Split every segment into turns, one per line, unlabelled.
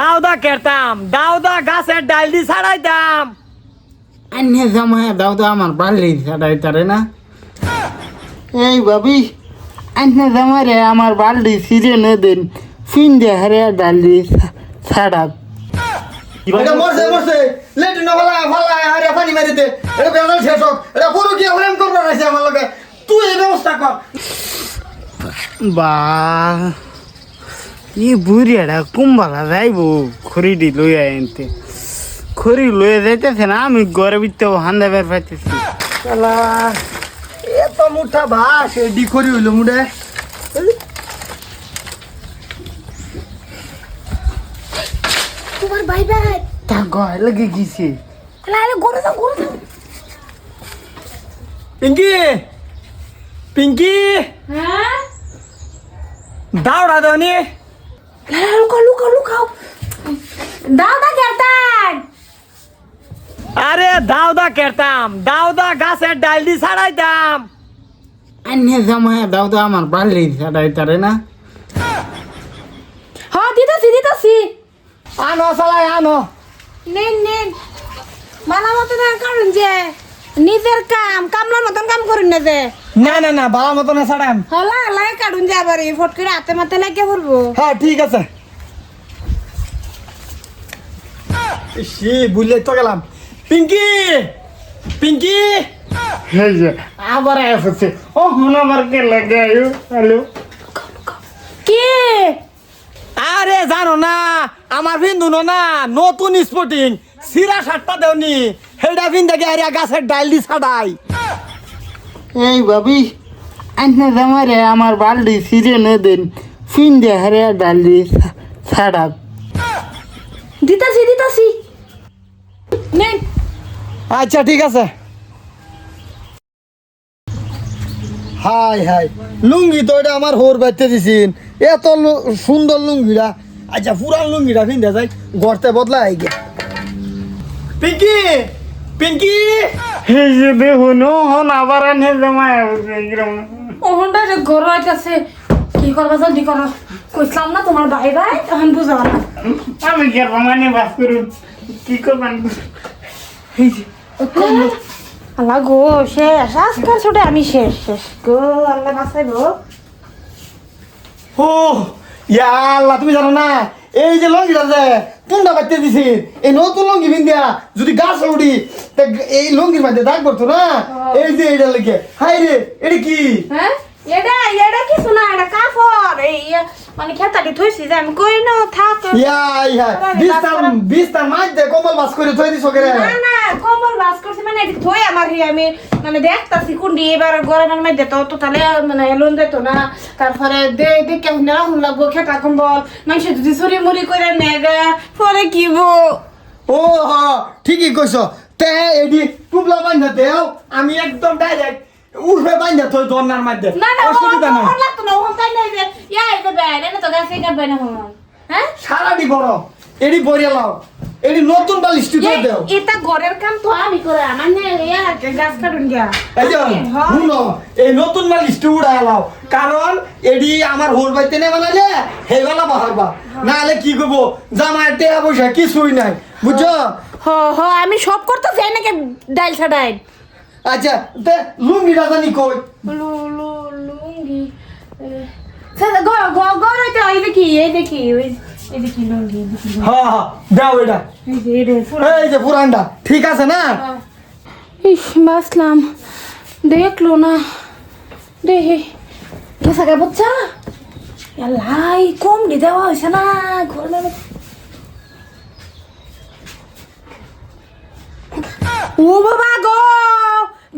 দাউদা কেরতাম দাউদা গাছের ডাল দি ছাড়াইতাম।
আন্নে জামায় দাও তো আমার বাড়ি ছাড়াই তারে না। এই ভাবি আন্নে জামারে আমার বাল্টি ছিঁড়ে নে দেন ফিন দিয়ে হারে ডালি ছাড়া
এটা মরছে মরছে। লেট্রিন ফালা ফালা আরে পানি মারিতে এটা বেজাল শেষ হোক। এটা গরু কি হলেন করবার আছে আমার লগে? তুই এই ব্যবস্থা কর।
বা ই বুড়িয়াটা কুম্বালা যাইব খড়িটি লইয়া এনতে খড়ি লইয়া যাইতেছে না আমি ঘরে ভিতরে হান্দা বের পাইতেছি
শালা এত মুঠা বাস এডি করি হইল মুডে
তোমার ভাই ভাই
তা গয় লাগে গেছে
আরে গরু দাও গরু দাও
পিঙ্কি পিঙ্কি
হ্যাঁ
দাউড়া দনি
লুকাও লুকাও লুকাও। দাও দা কেরতান।
আরে দাউদা কেরতাম। দাউদা গাছের ডাল দি ছাড়াইতাম।
আন্নে জামায় দাও তো আমার বাড়ি ছাড়াই তারে না।
হ্যাঁ দিতাছি দিতাছি।
আনো চালাই আনো।
নেন নেন। মালা আর কারণ যে। নিজের কাম কামলার মতন কাম করুন না যে।
না না না বাবা মতো না ছাড়াম
হলা লাগে কাটুন যে আবার এই ফট করে হাতে মাতে লাগে পড়ব
হ্যাঁ ঠিক আছে। সে বুঝলে তো গেলাম। পিঙ্কি পিঙ্কি।
এই যে আবার আসছে। ও হন আবার কে লাগে আয়ু হ্যালো
কি?
আরে জানো না আমার বিন্দু না নতুন স্পোর্টিং সিরা সাতটা দেওনি। হেডা গে আরে গাছের ডাল দি ছাড়াই।
এই ভাবি আন্নে জামারে আমার বাল্টি ছিঁড়ে নে দেন। ফিন দিয়ে হারে ডালি ছাড়া
দিতাছি দিতাছি। নেন।
আচ্ছা ঠিক আছে।
High high. লুঙ্গি তো এটা আমার হোর বাইতে দিছিন। এত লু- সুন্দর লুঙ্গিটা। আচ্ছা পুরান লুঙ্গিটা পিন্ধে যাই গড়তে বদলা আই গে।
পিঙ্কি! পিঙ্কি?
এই যে দেখুন ও হন আবার আন্নে জামায়
ওহনটা যে ঘর আছে কি করবা জলদি করো? কইছিলাম না তোমার ভাই ভাই তখন বুঝাও না।
আমি কে রমানি বাস করুন কি করবেন? এই যে
আল্লাহ গো শেষ। আজকাল ছোটে আমি শেষ শেষ গো আল্লাহ বাঁচাইবো।
ও ইয়া আল্লাহ তুমি জানো না এই যে লঙ্গিটা যে পুন্ডা বাড়তে দিছি। এই নতুন লঙ্গি পিন্দিয়া যদি গাছ উড়ি তা এই লঙ্গির মধ্যে দাগ পড়তো না? এই যে এটা লেগে। হাই রে এটা কি?
হ্যাঁ? এটা এটা কি না এটা কাপড়। এই মানে খেতালি থইছি যে আমি কই না থাক।
ইয়া ইয়া বিস্তার বিস্তার মাছ দে কম্বল বাস করে থই দিছো কেরে?
না না কম্বল বাস করছি মানে থই আমার হি আমি মানে দেখতাছি কুন্ডি এবার গরমের মধ্যে তো তো তাহলে মানে লোন দিত না। তারপরে দে দেখে হুনা হুন লাগবো খেতা কম্বল। মানুষ যদি ছুরি মুড়ি করে নেগা পরে কি বো
ও হ ঠিকই কইছো। তে এডি টুবলা বান্ধা দেও আমি একদম ডাইরেক্ট উঠবে বান্ধা থই দন্নার মধ্যে
না না
অসুবিধা নাই।
ওহন লাগতো না ওহন তাই নাই যে ইয়া এটা বেড় এটা তো গাছে কাটবে না হ্যাঁ?
সারাটি বড়। এডি বরিয়া লাও। এডি নতুন বালিশ তুই দেও।
এটা ঘরের কাম তো আমি করে আমার নে ইয়া গাছ কাটুন গিয়া।
এই
হ্যাঁ।
শুনো এই নতুন মাল লিস্টে উড়াই লাও কারণ এডি আমার হোর বাইতে নে বানালে হেগালা বাহারবা। না হলে কি করব? জামাই টেয়া পয়সা কিছুই নাই বুঝছ?
হ হ আমি সব করতে যাই নাকি ডাইল ছাড়াই
আচ্ছা তে লুঙ্গিটা জানি কই।
লু লু লুঙ্গি গো গো গো এই দেখি এই দেখি ওই
হ্যাঁ হ্যাঁ দাও এটা।
এই যে এটা পুরো
এই যে পুরানটা ঠিক আছে না?
ইস বাসলাম দেখল না। দেখি কেসা বাচ্চা? লাই কম দি দেওয়া হয়েছে না ঘরে ও বাবা গো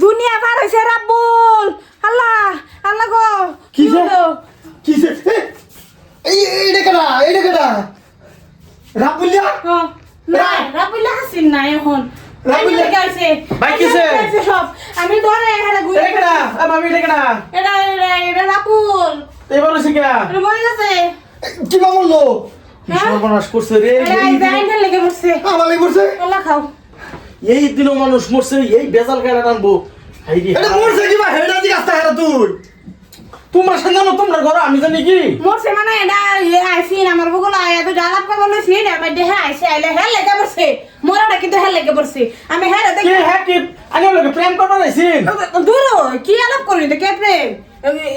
দুনিয়া পার হয়েছে রাব্বুল। আল্লাহ আল্লাহ গো
কি
হলো?
কিসে এই এইটা কেডা এইটা কেডা রাবুলিয়া
না রাব্বুল হাসিন না এখন।
রাব্বুল
আমি গাইছে
ভাই কিসে?
সব আমি ধরে এখানে ঘুরে
এটা এটা কেডা?
এটা এটা এটা রাব্বুল
শিখা
এটা মরে গেছে।
কি
হ্যাঁ?
সর্বনাশ করছে রে
এই জাইনটা লেগে পড়ছে
আমার লাগি
আল্লাহ খাও।
এই দিনও মানুষ মরছে এই বেজাল গাড়ি আনব।
এটা মরছে কি বা হেডা দিকে আসতে হেডা তুই
তোমার জানো তোমার ঘর আমি জানি কি
মরছে মানে এটা ইয়ে আইসিন আমার বগুলো আয়া তো করব লইছি আমার দেহে আইসে আইলে হ্যাঁ লেগে পড়ছে। মরাটা কিন্তু হ্যাঁ লেগে পড়ছে। আমি হ্যাঁ
কে
দেখি
হ্যাঁ কি? আমি ওর লগে প্রেম করবার আইছিন
দূর কি আলাপ করি তো কে প্রেম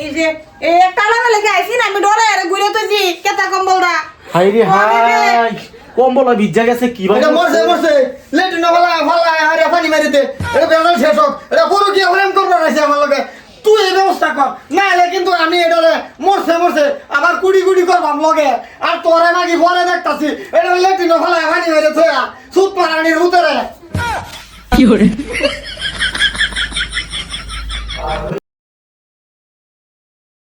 এই যে এ কালা লেগে আইসিন আমি ডরে আরে ঘুরে তো জি কেতা কম্বলটা।
হাই রে হাই। কম্বলা ভিজা গেছে কি ভাই
এটা মরছে মরছে। লেট্রিন ফালা ফালা আরে পানি মারিতে। এটা বেড়াল শেষ হোক। এটা গরু কি প্রেম করবার আছে আমার লগে? তুই এই ব্যবস্থা কর। না হলে কিন্তু আমি এটা মরছে মরছে। আবার কুড়ি কুড়ি করবাম লগে। আর তোরে নাকি পরে দেখতাছি এটা লেটিন ফালা পানি মারি থয়া সুত মারানির উতরে